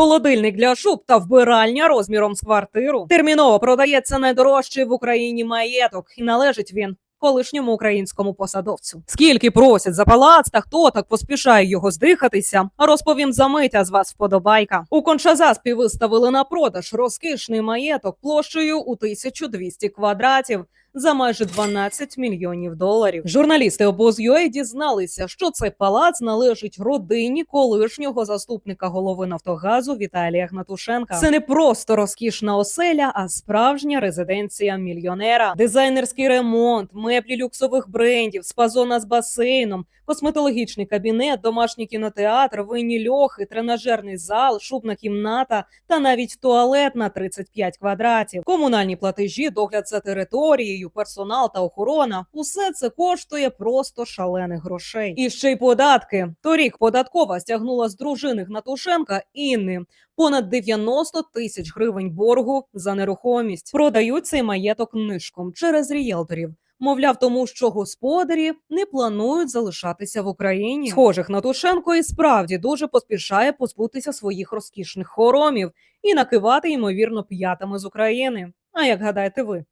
холодильник для шуб та вбиральня розміром з квартиру. Терміново продається найдорожчий в Україні маєток, і належить він. Колишньому українському посадовцю. Скільки просять за палац та хто так поспішає його здихатися, розповім за мить, з вас вподобайка. У Кончазаспі виставили на продаж розкішний маєток площею у 1200 квадратів за майже 12 мільйонів доларів. Журналісти обоз.ua дізналися, що цей палац належить родині колишнього заступника голови Нафтогазу Віталія Гнатушенка. Це не просто розкішна оселя, а справжня резиденція мільйонера. Дизайнерський ремонт, меблі люксових брендів, спа-зона з басейном, косметологічний кабінет, домашній кінотеатр, винні льохи, тренажерний зал, шубна кімната та навіть туалет на 35 квадратів. Комунальні платежі, догляд за територією, персонал та охорона усе це коштує просто шалених грошей. І ще й податки. Торік податкова стягнула з дружини Гнатушенка Інни понад 90 тисяч гривень боргу за нерухомість. Продають цей маєток нишком через рієлторів. Мовляв, тому що господарі не планують залишатися в Україні. Схоже, Гнатушенко і справді дуже поспішає позбутися своїх розкішних хоромів і накивати ймовірно п'ятами з України. А як гадаєте ви?